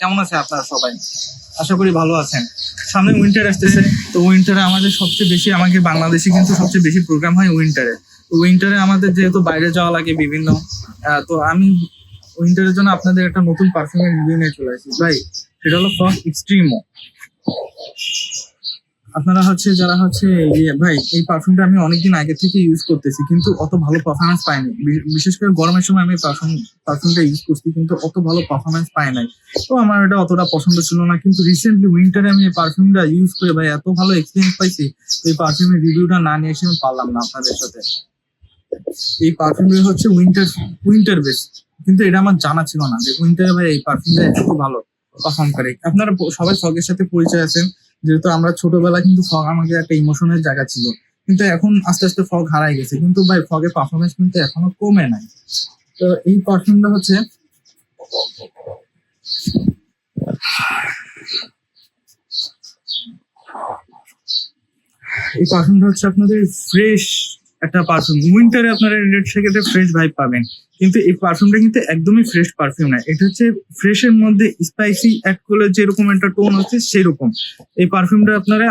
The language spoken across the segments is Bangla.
কেমন আছে আপনারা সবাই? আশা করি ভালো আছেন। সামনে উইন্টার আসতেছে, তো উইন্টারে আমাদের সবচেয়ে বেশি আমাকে বাংলাদেশে কিন্তু সবচেয়ে বেশি প্রোগ্রাম হয় উইন্টারে উইন্টারে আমাদের যেহেতু বাইরে যাওয়া লাগে বিভিন্ন তো আমি উইন্টারের জন্য আপনাদের একটা নতুন পারফিউমের রিভিউ নিয়ে চলে আসি। ভাই, সেটা হলো ফ্রস্ট এক্সট্রিমো আপনারা হচ্ছে যারা হচ্ছে ইয়ে ভাই, এই পারফিউমটা আমি অনেকদিন আগে থেকে ইউজ করতেছি, কিন্তু অত ভালো পারফরমেন্স পাইনি। বিশেষ করে গরমের সময় আমি পারফিউম পারফিউমটা ইউজ করছি, কিন্তু অত ভালো পারফরমেন্স পাই নাই। তো আমার এটা অতটা পছন্দ ছিল না, কিন্তু রিসেন্টলি উইন্টারে আমি এই পারফিউমটা ইউজ করে, ভাই, এত ভালো এক্সপিরিয়েন্স পাইছি এই পারফিউমের রিভিউটা না নিয়ে এসে আমি পারলাম না আপনাদের সাথে। এই পারফিউমটা হচ্ছে উইন্টার উইন্টার বেস কিন্তু এটা আমার জানা ছিল না যে উইন্টারে ভাই, এই পারফিউমটা এত ভালো পারফর্ম করে। আপনারা সবাই ফগের সাথে পরিচয় আছেন। যেহেতু আমরা ছোটবেলা কিন্তু ফগ আমাকে একটা ইমোশনের জায়গা ছিল। কিন্তু এখন আস্তে আস্তে ফগ হারাই গেছে। কিন্তু ভাই ফগের পারফরমেন্স কিন্তু এখনও কমে নাই। তো এই পারফিউমটা হচ্ছে এই পারফিউমটা হচ্ছে আপনাদের ফ্রেশ একটা পারফিউম উইন্টারে আপনারা রেড সেক্ষেত্রে ফ্রেশ ভাইব পাবেন। কিন্তু এই পারফিউমটা কিন্তু একদমই ফ্রেশ পারফিউম না। এটা হচ্ছে ফ্রেশের মধ্যে স্পাইসি অ্যাড করলে যেরকম একটা টোন হচ্ছে সেরকম। এই পারফিউমটা আপনারা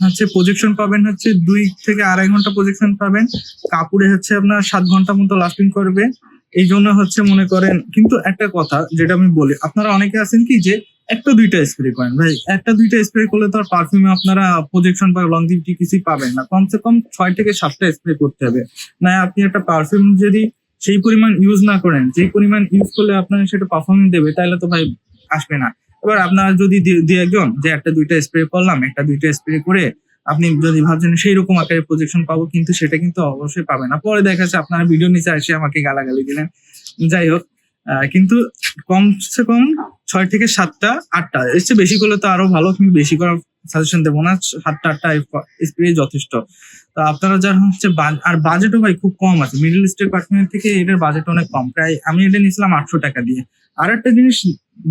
হচ্ছে প্রজেকশন পাবেন, হচ্ছে দুই থেকে আড়াই ঘণ্টা প্রজেকশন পাবেন। কাপড়ে হচ্ছে আপনার সাত ঘণ্টা মতো লাস্টিং করবে। এই জন্য হচ্ছে মনে করেন, কিন্তু একটা কথা যেটা আমি বলি, আপনারা অনেকে আছেন কি যে একটা দুইটা স্প্রে করেন ভাই। একটা দুইটা স্প্রে করলে তো আর পারফিউমে আপনারা প্রজেকশন বা লং লংজিভিটি কিছুই পাবেন না। কমসে কম ছয় থেকে সাতটা স্প্রে করতে হবে। না, আপনি একটা পারফিউম যদি সেই পরিমাণ ইউজ না করেন যে পরিমাণ ইউজ করলে আপনার সেটা পারফরমেন্স দেবে, তাহলে তো ভাই আসবে না। এবার আপনার যদি দু- একজন, যে একটা দুইটা স্প্রে করলাম, একটা দুইটা স্প্রে করে আপনি যদি ভাবছেন সেই রকম আকারে প্রজেকশন পাবো, কিন্তু সেটা কিন্তু অবশ্যই পাবে না। পরে দেখা যাচ্ছে আপনারা ভিডিও নিচে এসে আমাকে গালাগালি দিলেন। যাই হোক কিন্তু কমসে কম ছয় থেকে সাতটা, আটটা। এর চেয়ে বেশি করলে তো আরও ভালো, কিন্তু বেশি করার সাজেশন দেবো না। সাতটা, আটটা স্প্রে যথেষ্ট। তো আপনারা যারা হচ্ছে আর বাজেটও ভাই খুব কম আছে। মিডল ইস্টের পার্টনার থেকে এটার বাজেট অনেক কম। প্রায় আমি এটা নিয়েছিলাম আটশো টাকা দিয়ে। আর একটা জিনিস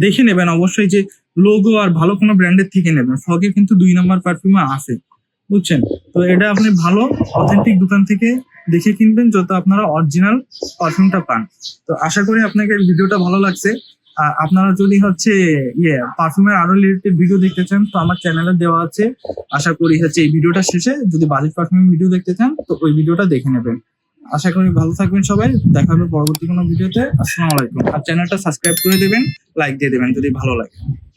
দেখে নেবেন অবশ্যই যে লোগো আর ভালো কোনো ব্র্যান্ডের থেকে নেবেন। ফগে কিন্তু দুই নম্বর পারফিউম আছে। বুঝছেন? তো এটা আপনি ভালো অথেন্টিক দোকান থেকে দেখে কিনবেন, যত আপনারা অরিজিনাল পারফিউমটা পান। তো আশা করি আপনাকে ভিডিওটা ভালো লাগছে। আপনারা যদি হচ্ছে ইয়ে পারফিউমের আরও রিলেটেড ভিডিও দেখতে চান, তো আমার চ্যানেলে দেওয়া আছে। আশা করি হচ্ছে এই ভিডিওটা শেষে যদি বাজেট পারফিউমের ভিডিও দেখতে চান, তো ওই ভিডিওটা দেখে নেবেন। আশা করি ভালো থাকবেন সবাই। দেখা হবে পরবর্তী কোনো ভিডিওতে আসসালামু আলাইকুম। আর চ্যানেলটা সাবস্ক্রাইব করে দেবেন লাইক দিয়ে দেবেন যদি ভালো লাগে।